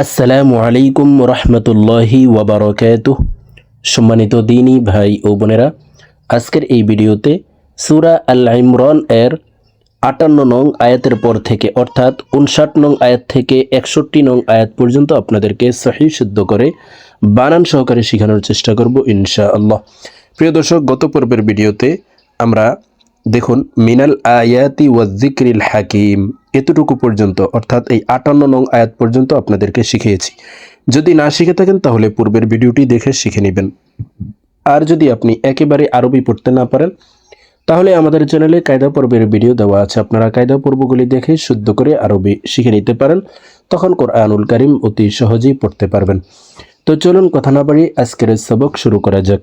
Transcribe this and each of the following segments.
আসসালামু আলাইকুম রহমতুল্লাহি ওয়াবারকাত সম্মানিত দিনী ভাই ও বোনেরা, আজকের এই ভিডিওতে সুরা আল ইমরান এর আটান্ন নং আয়াতের পর থেকে, অর্থাৎ উনষাট নং আয়াত থেকে একষট্টি নং আয়াত পর্যন্ত আপনাদেরকে সহি শুদ্ধ করে বানান সহকারে শেখানোর চেষ্টা করব ইনশা আল্লাহ প্রিয় দর্শক, গত পর্বের ভিডিওতে আমরা দেখুন, মিনাল আয়াতি ওয়াজিক্রিল হাকিম, এতটুকু পর্যন্ত, অর্থাৎ এই আটান্ন নং আয়াত পর্যন্ত আপনাদেরকে শিখিয়েছি। যদি না শিখে থাকেন, তাহলে পূর্বের ভিডিওটি দেখে শিখে নেবেন। আর যদি আপনি একেবারে আরবি পড়তে না পারেন, তাহলে আমাদের চ্যানেলে কায়দা পর্বের ভিডিও দেওয়া আছে। আপনারা কায়দা পর্বগুলি দেখে শুদ্ধ করে আরবি শিখে নিতে পারেন। তখন কোরআনুল কারিম অতি সহজেই পড়তে পারবেন। তো চলুন কথা না বাড়ি আজকের সবক শুরু করা যাক।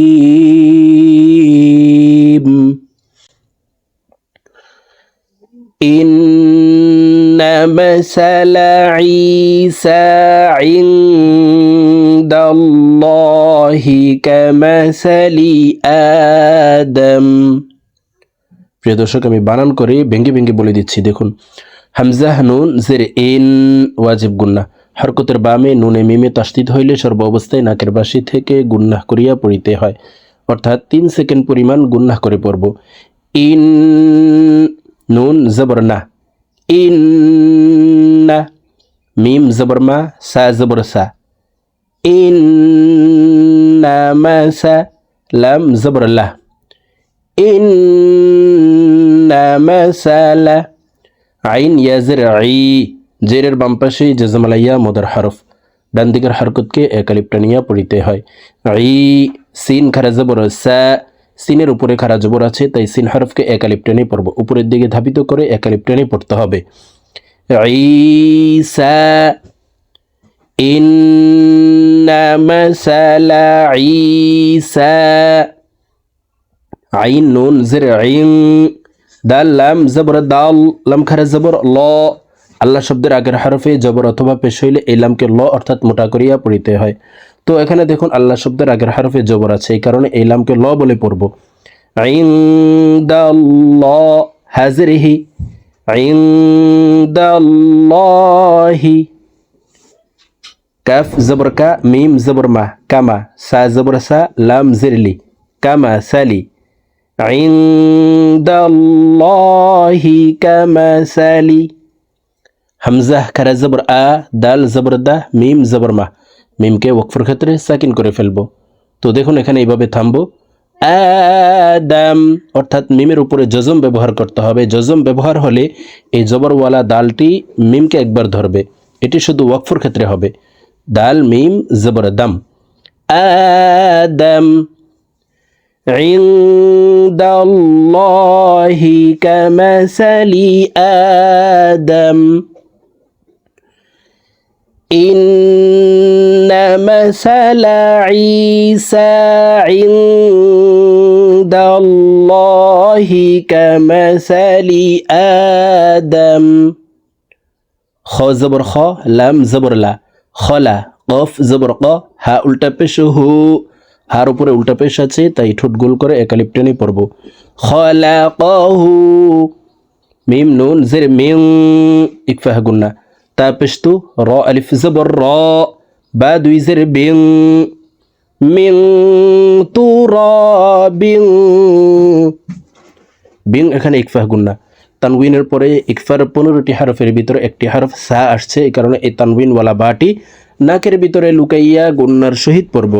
إن مثل عيسى عند الله كمثل آدم প্রিয় দর্শক আমি বানান করে ভেঙ্গে ভেঙ্গে বলে দিচ্ছি দেখুন হামজাহ নুন জের এন ওয়াজিব গুন্না হরকতের বামে নুনে মিমে তাস্তিত হইলে সর্ব অবস্থায় নাকের বাসি থেকে গুন্নাহ করিয়া পড়িতে হয় অর্থাৎ তিন সেকেন্ড পরিমাণ গুন্নাহ করে পড়ব ইন নুন জবর না ইন না মিম জবর মা সা জবর সা ইন মাসা লাম জবর লা ইন মাসালা আইন ইয়াজের আই জেরের বাম পাশে জজমালাইয়া মদার হরফ ডান দিকের পড়িতে হয় আই সিন খারা জবর সা সিনের উপরে খারা জবর আছে, তাই সিন হরফকে একালিপ্টানি পড়ব উপরের দিকে ধাবিত করে একালিপ্টানি পড়তে হবে। আল্লাহ শব্দের আগের হরফে জবর অথবা পেশ হইলে এই লামকে ল অর্থাৎ মোটা করিয়া পড়িতে হয়। তো এখানে দেখুন আল্লাহ শব্দের আগের হারফে জবর আছে, এই কারণে এই লামকে ল বলে পড়ব। হাজরিহি ইন্দাল্লাহি, কাফ জবর কা, মিম জবর মা, কামা, সা জবর সা, লাম জিরলি, কামা সালি। ইন্দাল্লাহি, কামা সালি। হামজাহ খারা জবর আ, দাল জবর দা, মিম জবর মা। মিমকে ওকফর ক্ষেত্রে সাকিন করে ফেলবো তো দেখুন এখানে এইভাবে থামবো আদাম অর্থাৎ মিমের উপরে জজম ব্যবহার করতে হবে জজম ব্যবহার হলে এই জবরওয়ালা দালটি মিমকে একবার ধরবে এটি শুধু ওয়াকফর ক্ষেত্রে হবে দাল মিম জবর দাম আদাম عند الله كمثل آدم إن مثل عيسى عند الله كمثل آدم خ زبر خ لم زبر لا خلا قف زبر ق ها উল্টা পেশ হু হার উপরে উল্টা পেশ আছে তাই ঠোঁট গোল করে একালিপ্টেনে পড়ব খলাকহু মিম নুন জের মিং ইকফাহ গুন্না তা পেশতু র আলিফ জবর র বাদুইজের বিং মিং তুরাবিং বিং এখানে ইকফাহ গুন্না। তানবিনের পরে ইকফার পনেরোটি হারফের ভিতরে একটি হারফ সা আসছে, এই কারণে এই তানবিনওয়ালা বাটি নাকের ভিতরে লুকাইয়া গুন্নার সহিত পড়ব।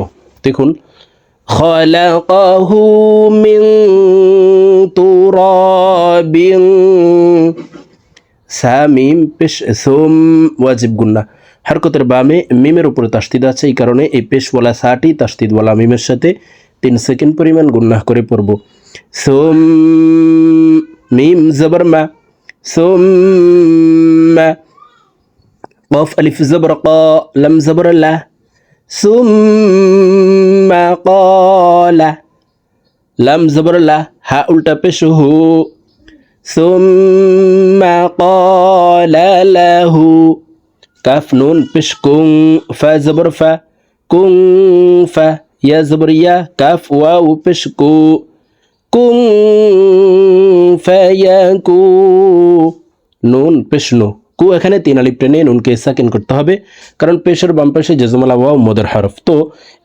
দেখুন, খলাকাহু মিং তুরাবিং সা মিম পেশ, সোম, ওয়াজিব গুন্না। হরকতের বামে মিমের উপরে তাস্তিদ আছে, এই কারণে এই পেশওয়ালা সাটি তাস্তিদওয়ালা মিমের সাথে তিন সেকেন্ড পরিমাণ গুন্নাহ করে পড়ব। সোম মিম জবর মা, সোম কফ আলিফ জবর ক, লম জবর লা, সোম কলা লাম জবর লা, হা উল্টা পেশ হু, সোম কলা লাহু কাফ নুন পেশ কুং ফা জবর ফা কুং ফা ইয়া জবর ইয়া কাফ ওয়াও পেশ কু কুং ফায়াকু নুন পেশ নু কু এখানে তিন আলিপ টেনে নুনকে সাকিন করতে হবে কারণ পেশের বাম পাশে জজমালা ওয়াও মদর হরফ তো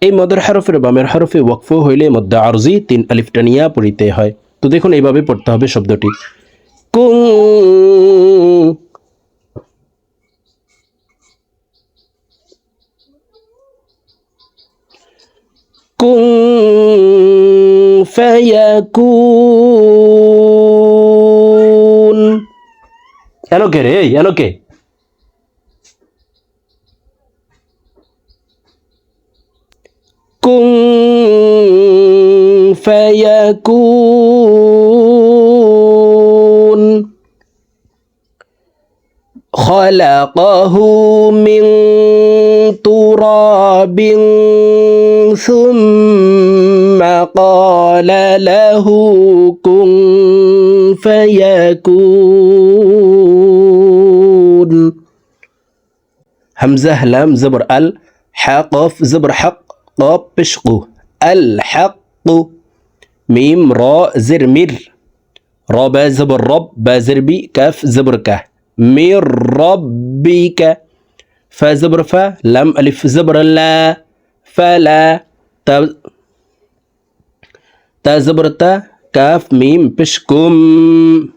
এই মদর হরফের বামের হরফে ওয়াকফ হইলে মধ্যে আরজি তিন আলিফ টানিয়া পড়িতে হয় তো দেখুন এইভাবে পড়তে হবে শব্দটি কুং كن فيكون এলো কে রে এই এলো কে كن فيكون خلقه من تراب ثم قال له كن فيكون. همزة لام زبر أل حقف زبر حق قاب بشقو الحق ميم را زر مر با زبر رب با زر بي كاف زبر كه. মির রব্বিকা ফা জবর ফা লাম আলিফ জবর লা ফালা তা তা জবর তা কাফ মিম পিসকুম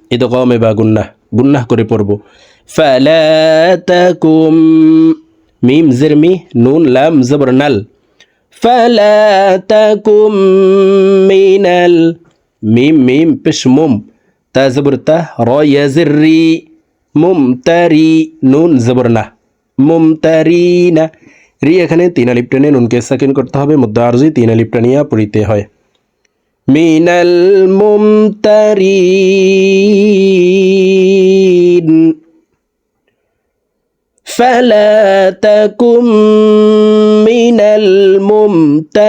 এ তো কমে বা গুন্নাহ গুন্নাহ করে পড়ব ফালা তাকুম মিম জিরমি নুন লাম জবর নাল ফালা তাকুম মিনাল মিম মিম পিসমুম তা জবর তা র ইয়াজির রি মুমতারি নুন জবর না মুমতারিনা রি এখানে তিন আলিপ টেনে নুনকে সাকিন করতে হবে মধ্য আরজি তিন আলিপ টানিয়া পড়িতে হয় মিনাল মুমতারিন فلا تكن من الممترين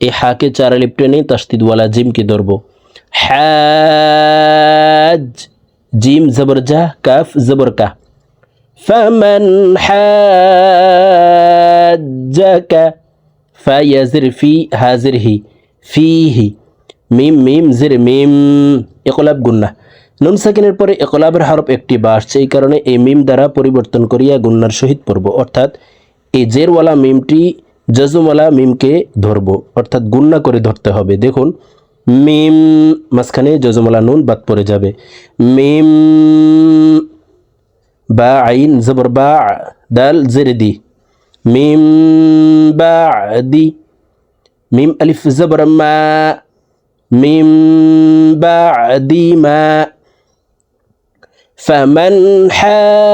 এই হাকে চার আলিপ টেনে তাস্তিদওয়ালা জিমকে ধরবো হাজ জিম জবর জা কাফ জবর কা فمن حاجك فيزر في هازره فيه মিম মিম জির মিম একলাব গুন্না নুন সাকিনের পরে একলাবের হরফ একটি বা আসছে এই কারণে এই মিম দ্বারা পরিবর্তন করিয়া গুন্নার সহিত পড়ব অর্থাৎ এই জেরওয়ালা মিমটি জজুমওয়ালা মিমকে ধরবো, অর্থাৎ গুন্না করে ধরতে হবে। দেখুন, মিম মাঝখানে জজমওয়ালা নুন বাদ পড়ে যাবে। মিম বা আইন জবর বা দাল জের দি। মিম বা দি। মিম আলিফ জবর মা। মিম বা দি মা। فمن حاجك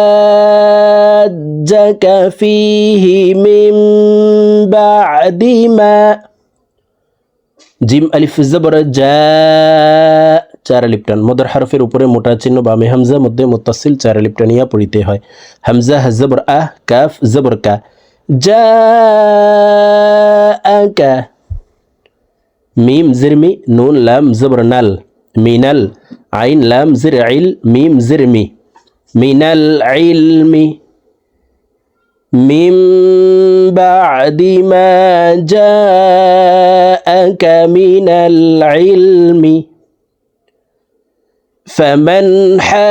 فيه من بعد ما জিম আলিফ জবর জা চার আলিফ টান মদর হরফের উপরে মোটা চিহ্ন বামে হামজা মধ্যে মুতাসিল চার আলিফ টানিয়া পড়িতে হয় হামজা জবর আহ কাফ জবর কা জা আকা মিম জিরমি নুন লাম জবর নাল মিনাল আইন লাম জির আইল মিম জিরমি মিনাল ইলমি من بعد ما جاءك من العلم فمن حاجك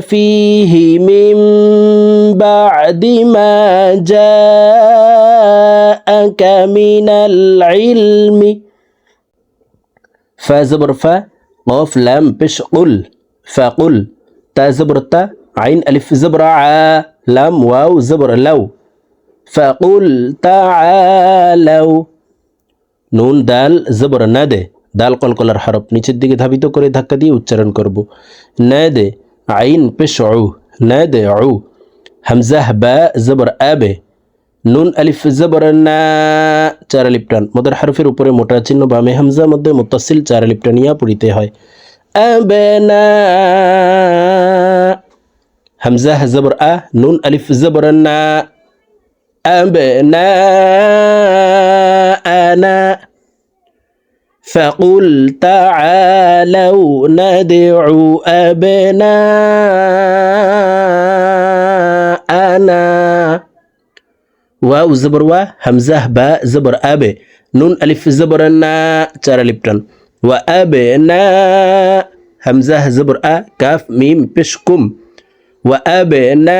فيه من بعد ما جاءك من العلم فزبر ف قاف لام بش قل فقل تا زبر تا عين ألف زبر ع لام واو زبر لو فقل تعالوا নুন দাল জবর না দে দাল কলকলার হরফ নিচের দিকে ধাবিত করে ধাক্কা দিয়ে উচ্চারণ করব না দে আইন পেশ উ না দে উ হামজাহ বা জবর আবে নুন আলিফ জবর না চার আলিফ টান মদের হরফের উপরে মোটা চিহ্ন বামে হামজা মধ্যে মুতাসিল চার আলিফ টানিয়া পড়িতে হয় আবেনা হামজাহ জবর আ নুন আলিফ জবর না أبناءنا فقل تعالوا ندعو أبناءنا واو زبر وا همزه با زبر أبي. نون ألف زبر نا ترى لبتن. وأبنا همزه زبر أ كاف ميم بشكم وأبناءكم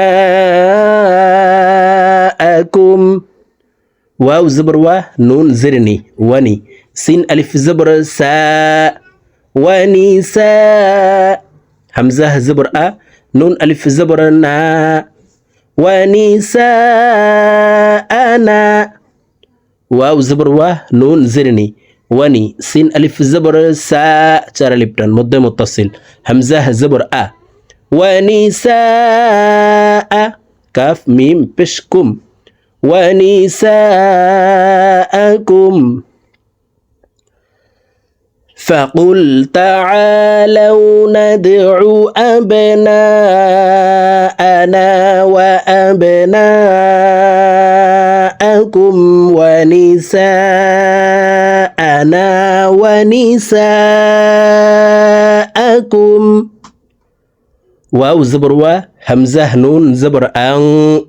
واو زبر وا نون زرني وني سين ألف زبر سا وني سا. همزه زبر أ نون ألف زبر نا. ونساءنا. واو زبر و نون زرني. وني سين ألف زبر سا ترى لبتن مد متصل. همزة زبر أ. ونساء كاف ميم بشكم ونساءكم. فقل تعالوا ندع أبناءنا وأبناءكم ونساءنا ونساءكم. واو زبر و همزة نون زبر أن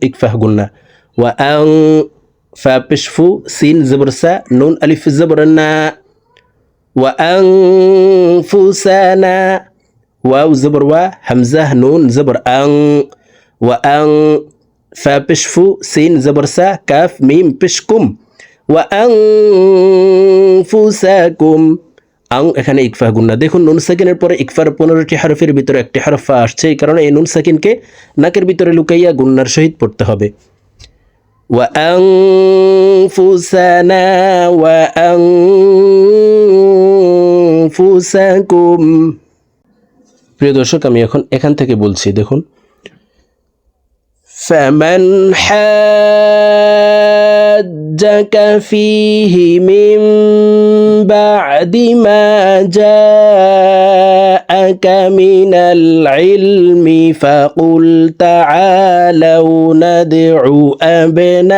اكفه قلنا. وأن فبشفو سين زبر سا نون ألف زبر نا وأنفسنا واو زبر و همزة نون زبر أن وأن فبشفو سين زبر سا كاف ميم بشكم وأنفسكم আং এখানে ইকফা গুন্না দেখুন নুন সাকিনের পরে ইকফার পনেরোটি হরফের ভিতরে একটি হরফা আসছে এই কারণে এই নুন সাকিনকে নাকের ভিতরে লুকাইয়া গুন্নার সহিত পড়তে হবে وأنفسنا وأنفسكم প্রিয় দর্শক আমি এখন এখান থেকে বলছি দেখুন فمن حاجك فيه من بعد ما جاءك من العلم فقل تعالوا ندع أبناءنا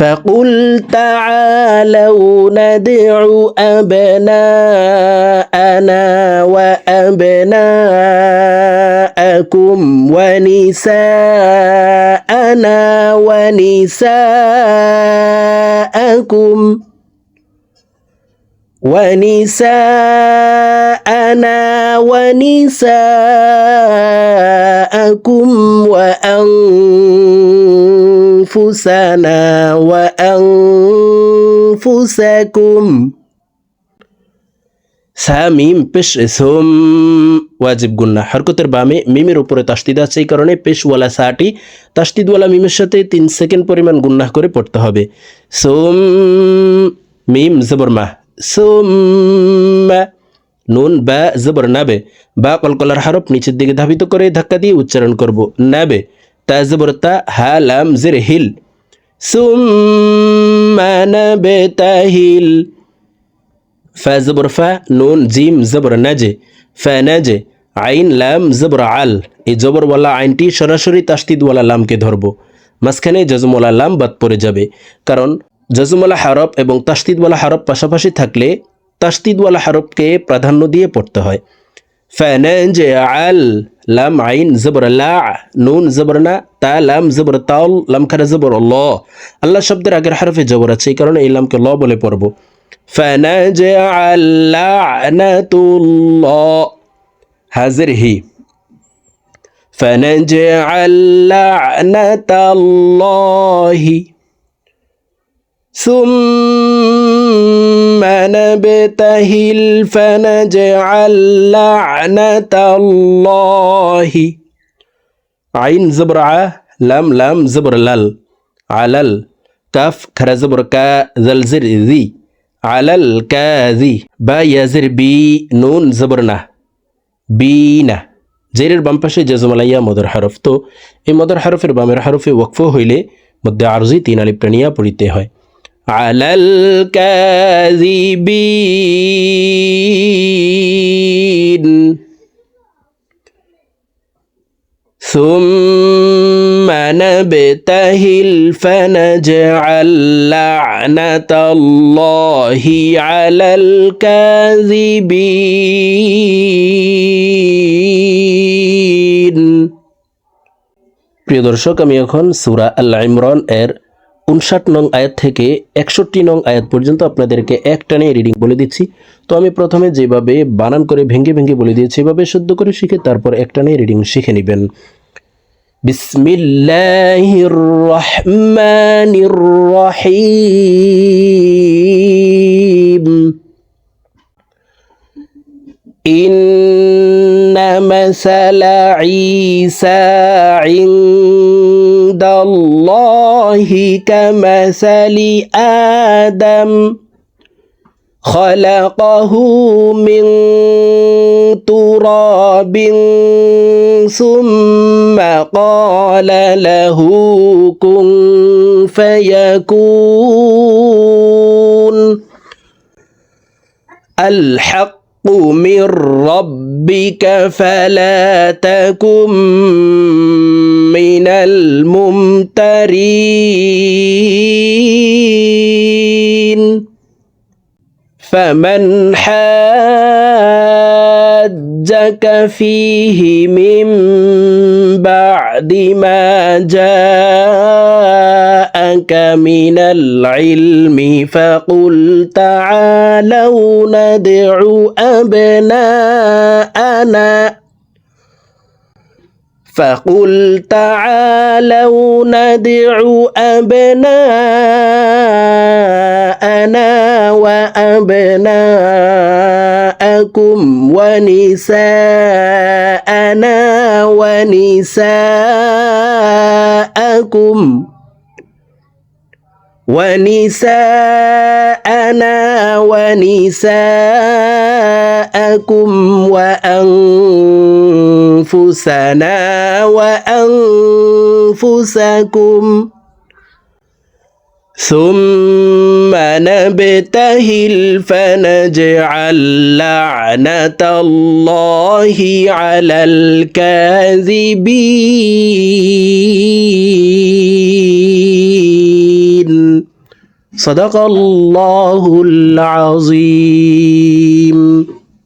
فقل تعالوا ندع أبناءنا وأبناءكم ونساءنا ونساءكم ونساءنا ونساءكم وأنفسنا وأنفسكم সামিম পেশ সোম ওয়াজিব গুন্না হরকতের বামে মিমের উপরে তাস্তিদ আছে এই কারণে পেশওয়ালা সাটি তাস্তিদওয়ালা মিমের সাথে তিন সেকেন্ড পরিমাণ গুন্না করে পড়তে হবে সোম মিম জবর মা সোম নুন, বা, জবর, নাবে। বা, কলকলার হরফ নিচের দিকে ধাবিত করে ধাক্কা দিয়ে উচ্চারণ করব। নাবে। তা, জবর, তা, হা, লাম, জের, হিল। সুম্মা, নাবে তাহিল ফা, জবর, ফা, নুন, জিম, জবর, নাজে। ফা, নাজে। আইন, লাম, জবর, আল। এই জবরওয়ালা আইনটি সরাসরি তাস্তিদওয়ালা লামকে ধরব। মাঝখানে জজমওয়ালা লাম বাদ পড়ে যাবে। কারণ জজমওয়ালা হরফ এবং তাস্তিদওয়ালা হরফ পাশাপাশি থাকলে তাস্তিদওয়ালা হরফকে প্রাধান্য দিয়ে পড়তে হয় ফ্যানাজে আল লাম আইন জবর লা নুন জবর না তা লাম জবর তাল লাম খারা জবর ল আল্লাহ শব্দের আগের হরফে জবর আছে এই কারণে এই লামকে ল বলে পড়ব فنجعل لعنة الله হাজির হি فنجعل لعنة الله ثم نبتهل فنجعل لعنة الله عين زبر ع لام لام زبر لال আলাল কাফ খারা জবর কা জলজির জি আলাল কাজি বা ইয়াজির বি নুন জবর না বি না জেরের বাম পাশে জেজমালাইয়া মদর হারফ তো এই মদর হারফের বামের হারফে ওয়াকফ হইলে মধ্যে আরজি তিন আলিপ টানিয়া পড়িতে হয় আলাল কাজিবিন ثم نبتهل فنجعل لعنة الله على الكاذبين প্রিয় দর্শক আমি এখন সুরা আল্লাহ ইমরান এর উনষাট নং আয়াত থেকে একষট্টি নং আয়াত পর্যন্ত আপনাদেরকে এক টানে রিডিং বলে দিচ্ছি। তো আমি প্রথমে যেভাবে বানান করে ভেঙে ভেঙে বলে দিয়েছি, এভাবে শুদ্ধ করে শিখে তারপর এক টানে রিডিং শিখে নেবেন। বিসমিল্লাহির রহমানির রহিম। إن مثل عيسى عند الله كمثل آدم خلقه من تراب ثم قال له كن فيكون. الحق من ربك فلا تكن من الممترين. فمن حاجك فيه من بعد ما جاءك من العلم فقل تعالوا ندع أبناءنا. فقل تعالوا ندع أبناءنا وأبناءكم ونساءنا ونساءكم. ونساءنا ونساءكم وأنفسنا وأنفسكم ثم نبتهل فنجعل لعنة الله على الكاذبين. صدق الله العظيم.